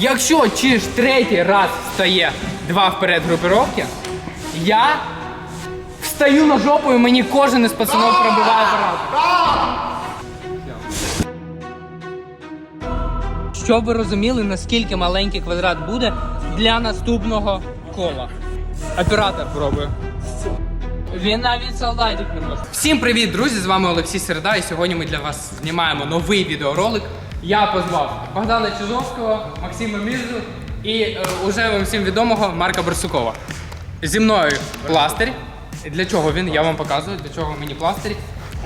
Якщо чи ж третій раз стає два вперед групіровки, я встаю на жопу і мені кожен із пацанов пробиває апарат. Щоб ви розуміли, наскільки маленький квадрат буде для наступного кола. Оператор пробує. Він навіть солдатик не може. Всім привіт, друзі! З вами Олексій Середа, і сьогодні ми для вас знімаємо новий відеоролик. Я позвав Богдана Чижовського, Максима Мірзу і е, уже вам всім відомого Марка Барсукова. Зі мною пластир. Для чого він? Я вам показую, для чого мені пластир.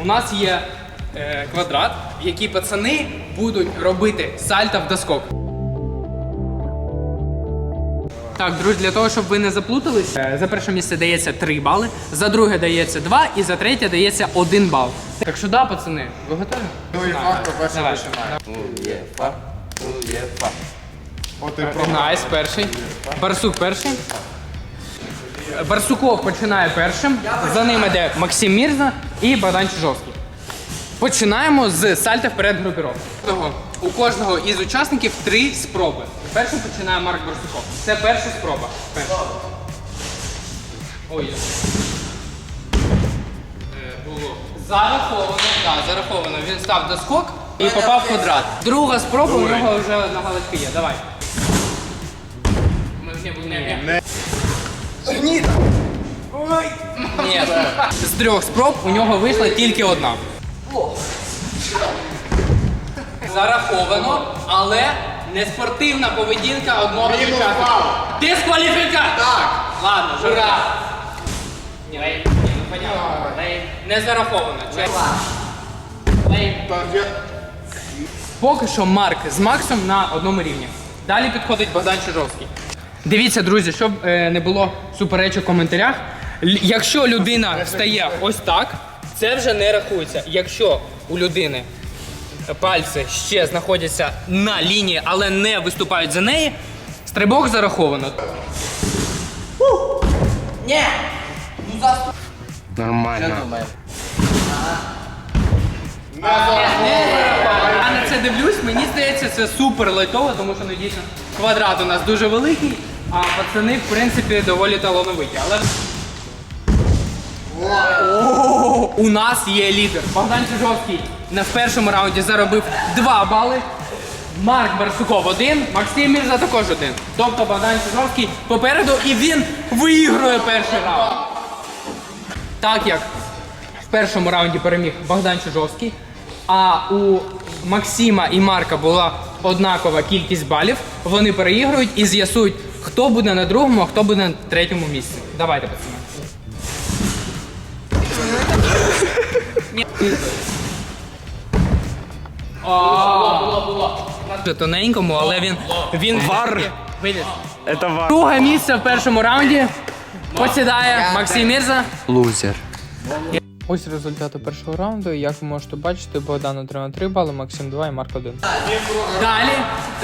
У нас є е, квадрат, в який пацани будуть робити сальто в доскок. Так, друзі, для того, щоб ви не заплутались, е, за перше місце дається 3 бали, за друге дається 2 і за третє дається 1 бал. Так що да, пацани, ви готові? Ну і факт перший Давай. починає. УЄФА, УЄФа. От і про Найс, перший. Барсук перший. Барсуков починає першим. За ним йде Максим Мірза і Богдан Чижовський. Починаємо з сальто вперед групіровки. У кожного із учасників три спроби. Першим починає Марк Барсуков. Це перша спроба. Перша. Ой. Е, Було. Зараховано, так, зараховано. Він став доскок і попав в квадрат. Друга спроба, у нього вже на галочці є. Давай. Ми не будемо. Ні. З трьох спроб у нього вийшла тільки одна. Зараховано, але не спортивна поведінка одного Мінус бал. Дискваліфікація! Так! Ладно, жура. Ні, ні, ну понятно. Не зараховано. чесно. Так, я... Поки що Марк з Максом на одному рівні. Далі підходить Богдан Чижовський. Дивіться, друзі, щоб е, не було суперечок в коментарях. Л- якщо людина стає ось так, це вже не рахується. Якщо у людини пальці ще знаходяться на лінії, але не виступають за неї, стрибок зараховано. Нормально. Я на це дивлюсь, мені здається, це супер лайтово, тому що ну, дійсно квадрат у нас дуже великий, а пацани, в принципі, доволі талановиті. Але у нас є лідер. Богдан Чижовський на першому раунді заробив 2 бали. Марк Барсуков один, Максим Мірза також один. Тобто Богдан Чижовський попереду і він виігрує перший раунд. Так як в першому раунді переміг Богдан Чижовський, а у Максима і Марка була однакова кількість балів, вони переігрують і з'ясують, хто буде на другому, а хто буде на третьому місці. Давайте, пацани. Тоненькому, але він він вар. Виліз. Это вар. Друге місце в першому раунді посідає Максим Мірза. Лузер. Ось результати першого раунду. Як ви можете бачити, Богдан отримав 3 бали, Максим 2 і Марк 1. Далі,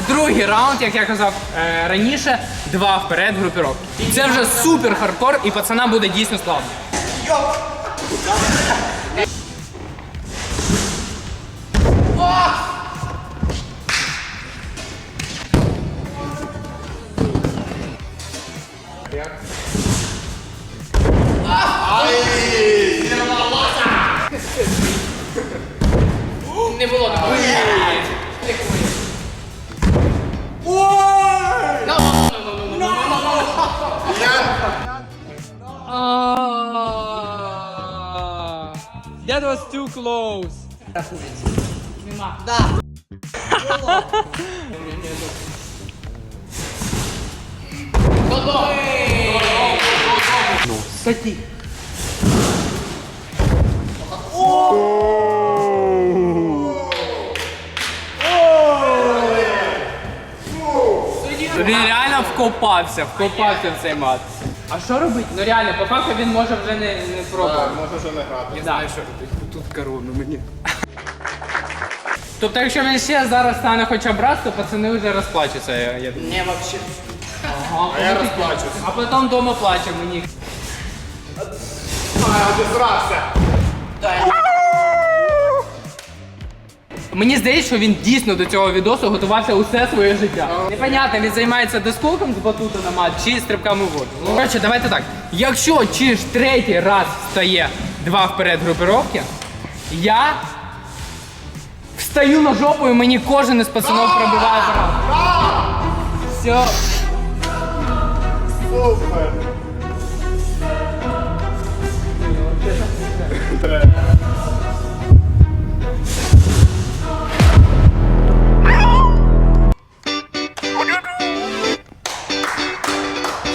другий раунд, як я казав е, раніше, два вперед групіровки. Це вже супер хардкор і пацана буде дійсно славно. Was too close. Саді. Він реально вкопався, вкопався в цей мат. А що робить? Ну реально, по факту він може вже не, не пробувати. Може вже не грати. Не знаю, що робити. Тут корону мені. Тобто, якщо він ще зараз стане хоча б раз, то пацани вже розплачуться, я, я думаю. Не вообще. Ага, А я розплачусь. А потім вдома плаче мені. А, обісрався. Мені здається, що він дійсно до цього відосу готувався усе своє життя. Непонятно, він займається доскоком з батута на мат чи стрибками в воду. Ну, коротше, давайте так. Якщо чиж третій раз стає два вперед групировки, я встаю на жопу і мені кожен із пацанов пробиває парад. Все. Супер.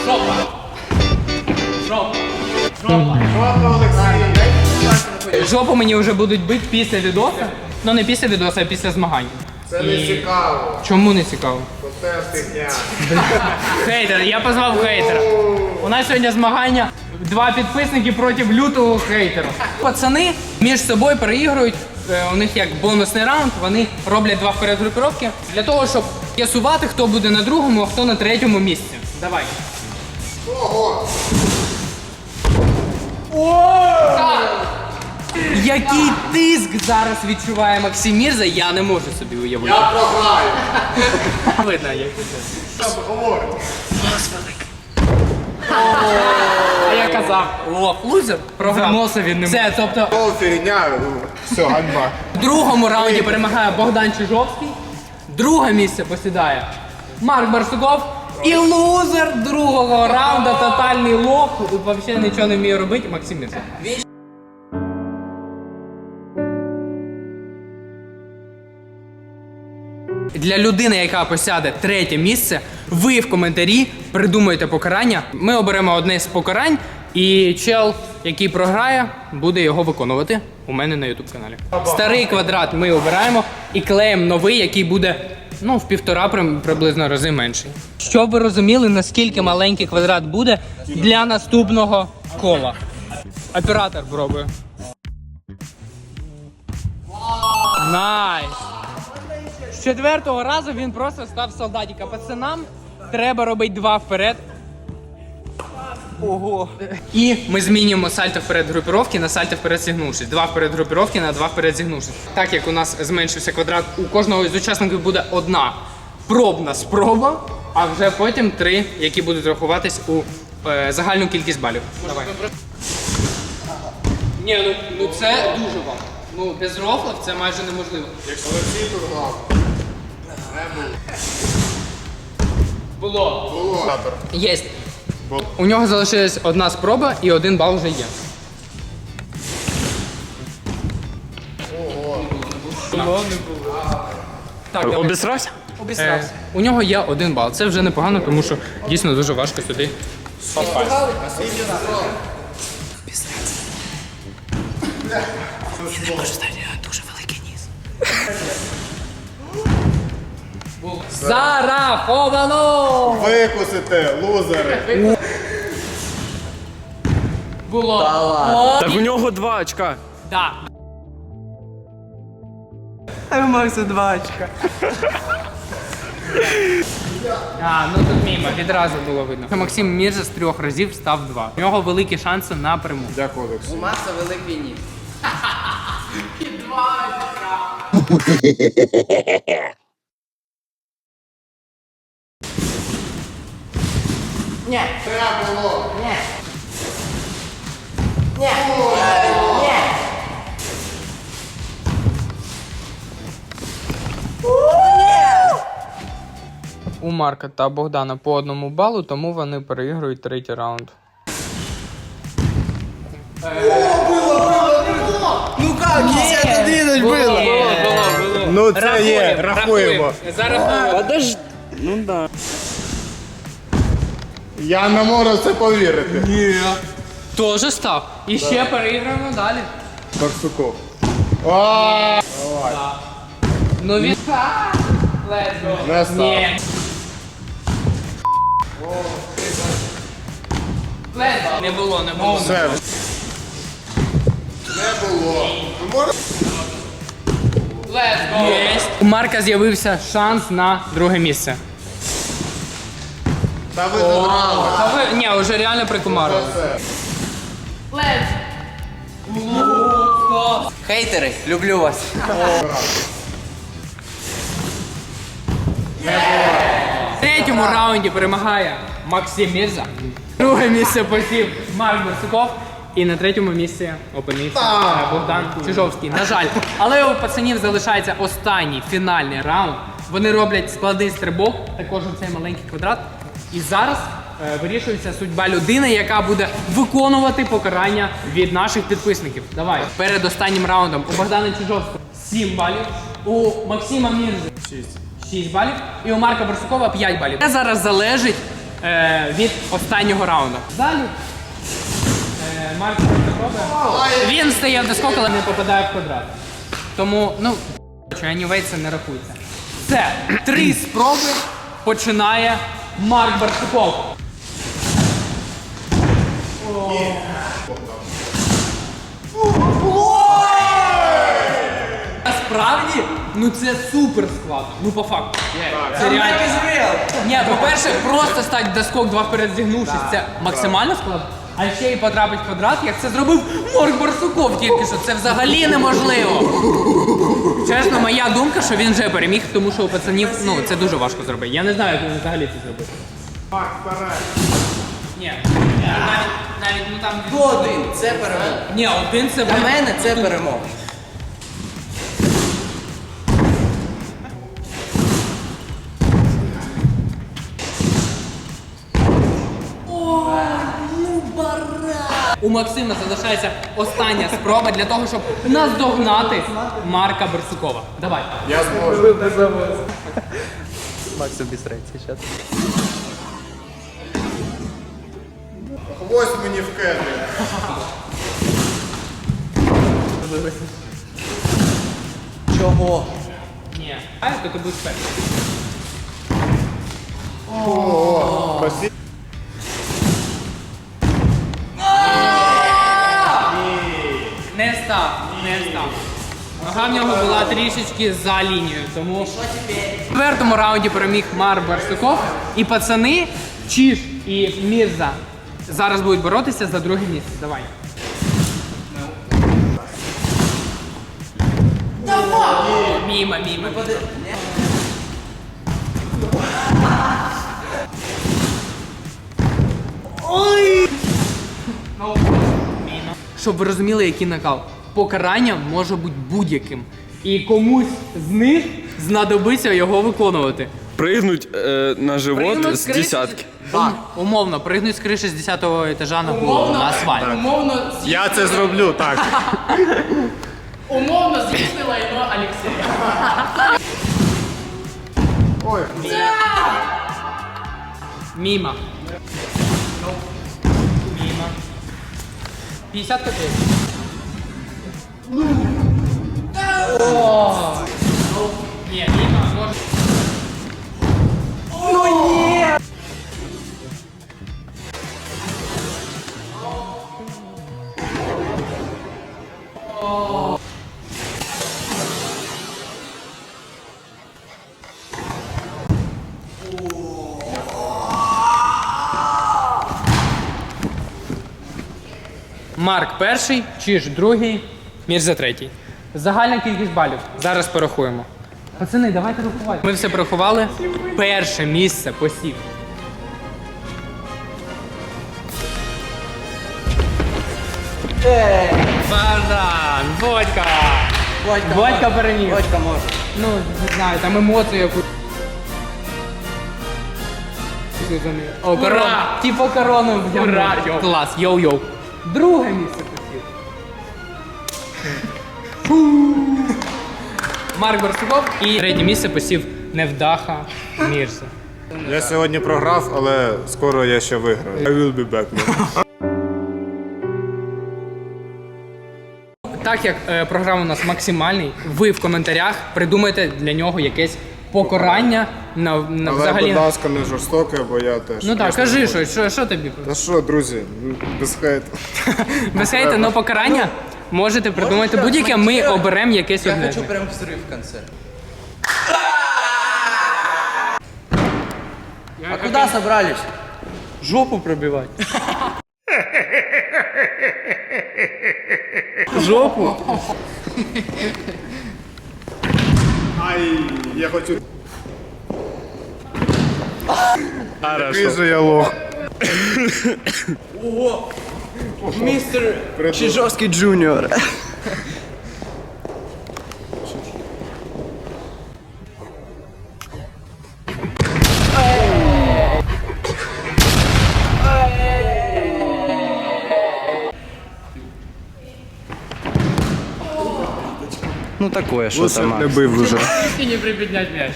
Жопа. Жопа. Жопа, Олексій. Жопу мені вже будуть бити після відоса. Ну не після відоса, а після змагань. Це не цікаво. Чому не цікаво? Це фігня. Хейтер, я позвав хейтера. У нас сьогодні змагання два підписники проти лютого хейтера. Пацани між собою переігрують. Е, У них як бонусний раунд, вони роблять два вперед групіровки для того, щоб з'ясувати, хто буде на другому, а хто на третьому місці. Давай. Так. Який тиск зараз відчуває Максим Мірза, я не можу собі уявити. Я програю. Видно, як це. Говорить. А я казав, о, лузер Програмоса він не Це, тобто, О, фігня. Все, ганьба. в другому раунді перемагає Богдан Чижовський, друге місце посідає Марк Барсуков. І лузер другого раунду, тотальний лох, взагалі нічого не вміє робити, Максим Мірза. Для людини, яка посяде третє місце, ви в коментарі придумаєте покарання. Ми оберемо одне з покарань, і чел, який програє, буде його виконувати у мене на ютуб каналі. Старий квадрат ми обираємо і клеїмо новий, який буде ну, в півтора приблизно рази менший. Щоб ви розуміли, наскільки маленький квадрат буде для наступного кола. Оператор пробує. Найс! З четвертого разу він просто став солдатика. Пацанам треба робити два вперед. Ого. І ми змінюємо сальто вперед групіровки на сальто вперед зігнувшись. Два вперед групіровки на два вперед зігнувшись. Так як у нас зменшився квадрат, у кожного з учасників буде одна пробна спроба, а вже потім три, які будуть рахуватись у е, загальну кількість балів. Давай. Ні, ну, ну це дуже вам. Ну, без рофлів це майже неможливо. Олексій тут грав. Було. Було. Єсть. У нього залишилась одна спроба і один бал вже є. Було, не було. Так, давай. Обісрався? Е, у нього є один бал. Це вже непогано, тому що дійсно дуже важко сюди. попасти. Зараховано! Викусите, лузери. Було. Так у нього два очка. Да. А у Макса два очка. А, ну тут мімо, відразу було видно. Максим Мірза з трьох разів став два. У нього великі шанси на перемогу. Дякую, Олексій. У Макса великий ніс. Треба було. У Марка та Богдана по одному балу, тому вони переігрують третій раунд. Ну как, 51 было. Ну це є, рахуємо. Подожди. Ну да. Я не можу в це повірити. Ні. Тоже став. І ще переіграємо далі. Барсуков. А, Ну він. Let's go. Не став. Ні. Не було, не було. Все. Не було. Let's go. Єсть. У Марка з'явився шанс на друге місце. Та ви забрали. Та ви, ні, вже реально прикумарили. Хейтери, люблю вас. В третьому раунді перемагає Максим Мірза. Друге місце посів Марк Барсуков. І на третьому місці опинився е, Богдан Чижовський. На жаль, але у пацанів залишається останній фінальний раунд. Вони роблять складний стрибок, також у цей маленький квадрат. І зараз е, вирішується судьба людини, яка буде виконувати покарання від наших підписників. Давай. Перед останнім раундом у Богдана Чижовського 7 балів, у Максима Мірзи 6 балів і у Марка Барсукова 5 балів. Це зараз залежить е, від останнього раунду. Далі е, Марк Барсукова, він стає в доскок, але не попадає в квадрат. Тому, ну, anyway, це не рахується. Це три спроби починає Марк Барсуков. Насправді, ну це супер складно. Ну по факту. Це реально. Ні, по-перше, просто стати доскок два вперед зігнувшись, це максимально складно. А ще й потрапить в квадрат, як це зробив Морг Барсуков тільки що. Це взагалі неможливо. Чесно, моя думка, що він вже переміг, тому що у пацанів ну, це дуже важко зробити. Я не знаю, як він взагалі це зробив. Ні, навіть, навіть ну там. Один, це перемога. Ні, один це Для мене це перемога. У Максима залишається остання спроба для того, щоб наздогнати Марка Барсукова. Давай. Я зможу. Макс обісрається зараз. Хвост мені в кедрі. Чого? Ні. А то ти будеш перший. Спасибо. Став, не став. Нога в нього була трішечки за лінією, тому в четвертому раунді переміг Мар Барсуков. І пацани, Чіш і Мірза зараз будуть боротися за друге місце. Давай. Міма, міма. Щоб ви розуміли, який накал. Покарання може бути будь-яким. І комусь з них знадобиться його виконувати. Пригнуть е, на живот Пригнуть з криші десятки. Так. Умовно, пригнуть з криші з 10-го етажа на голову, на асфальт. Умовно, Я це зроблю, так. умовно з'їсти лайно Олексія. Ой, Міма. Міма. 50 копійок. Ні, міма може. Марк перший, Чиж другий, Мірза третій. Загальна кількість балів. Зараз порахуємо. Пацани, давайте рахувати. Ми все порахували. Перше місце посів. Бажан, Бодька! Бодька, Бодька переміг. Бодька може. Ну, не знаю, там емоцію яку. О, корона. Типу корону вдягнув. Клас, йоу-йоу. Друге місце. Марк Барсуков і третє місце посів Невдаха Мірза. Я сьогодні програв, але скоро я ще виграю. I will be back. man. Так як е, програма у нас максимальний, ви в коментарях придумайте для нього якесь покарання на, на Але, взагалі. будь ласка, не жорстоке, бо я теж. Ну так, чесно, кажи щось, що, що тобі? Та що, друзі, ну, без хейту. Без хейта, но покарання можете придумати будь-яке, ми оберемо якесь Я одне. хочу прям взрыв в конце. А куда собрались? Жопу пробивать. Жопу? Ай, я хочу. Який же я лох. Містер Чижовський Джуніор. Ну такое, що Лучше там. б не бив уже. И не приподнять мяч.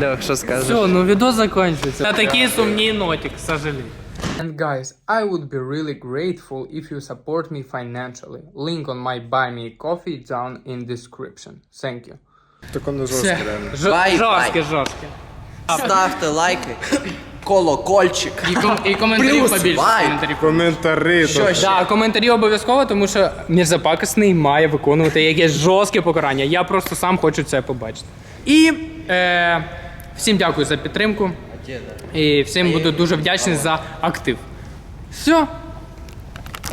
Лех, що скажеш? Все, ну відео закінчується. На такій сумній ноті, к сожалению. And guys, I would be really grateful if you support me financially. Link on my buy me coffee down in description. Thank you. Так воно жорстко реально. Бай, жорстке, бай. жорстке. Ставте лайки, колокольчик. И, ком- и комментариев Плюс побольше. лайк. комментариев. Коментарі. Що ще? Да, коментарі обов'язково, тому що Мірзапакисний має виконувати якесь жорстке покарання. Я просто сам хочу це побачити. І е, всім дякую за підтримку. І всім буду дуже вдячний за актив. Все,